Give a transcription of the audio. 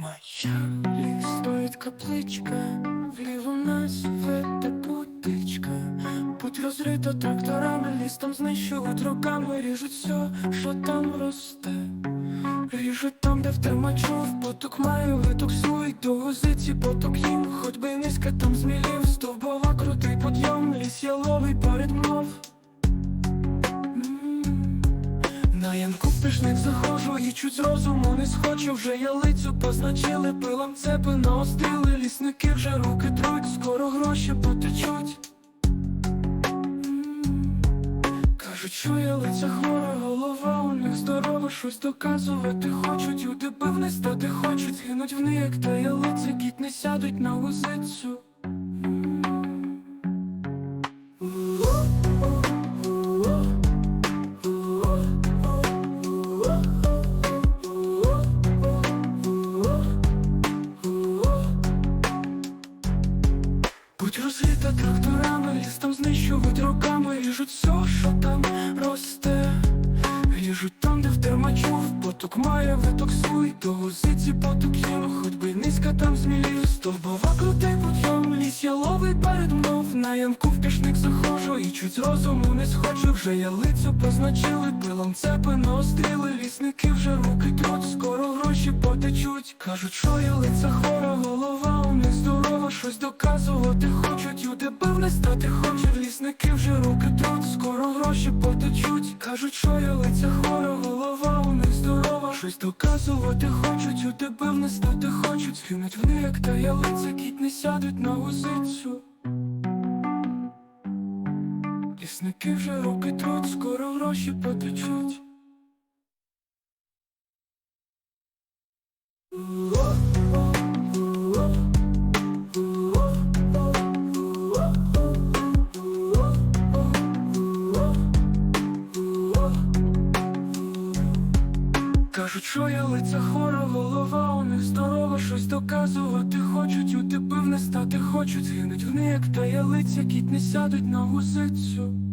Моя ліс стоїть капличка, вліво нас веде потичка. Путь розрита тракторами, ліс там знищують руками, ріжуть все, що там росте. Ріжуть там, де втермачов, поток маю, виток суй, до гузиці поток їм, хоч би низько там змілів, стовбова крутий подйом, ліс яловий перед Пішник заходжу і чуть розуму не схочу. Вже ялицю позначили, пилом цепи наострили Лісники вже руки труть, скоро гроші потечуть. Кажуть, що ялиця хвора, голова у них здорова. Щось доказувати хочуть, люди певне стати хочуть. Згинуть в них, як та ялиця, кіт не сядуть на гузицю Розрита тракторами, ліс знищують руками, ріжуть все, що там росте. Ріжуть там, де втермачув, поток має виток свій, до гузиці поток їм, хоч би низько там змілів, стовбова крутий путем, ліс яловий перед мнов, на ямку в пішник захожу, і чуть розуму не схочу, вже ялицю позначили, пилом цепи наостріли, лісники вже руки труть, скоро гроші потечуть, кажуть, що ялиця хвора, голова у них здорова, щось доказувати хочуть, люди певне стати хочуть, лісники вже руки труть, скоро гроші потечуть, кажуть, що ялиця хвора, голова у них здорова, щось доказувати хочуть, люди певне стати хочуть, згинуть в них, як та ялиця, кіт не сядуть на гузицю. Лісники вже руки труть, скоро гроші потечуть. Кажуть, що я лиця хора, голова у них здорова, щось доказувати хочуть, у тебе не стати хочуть, згинуть вони, як та ялиця, кіт не сядуть на гузицю.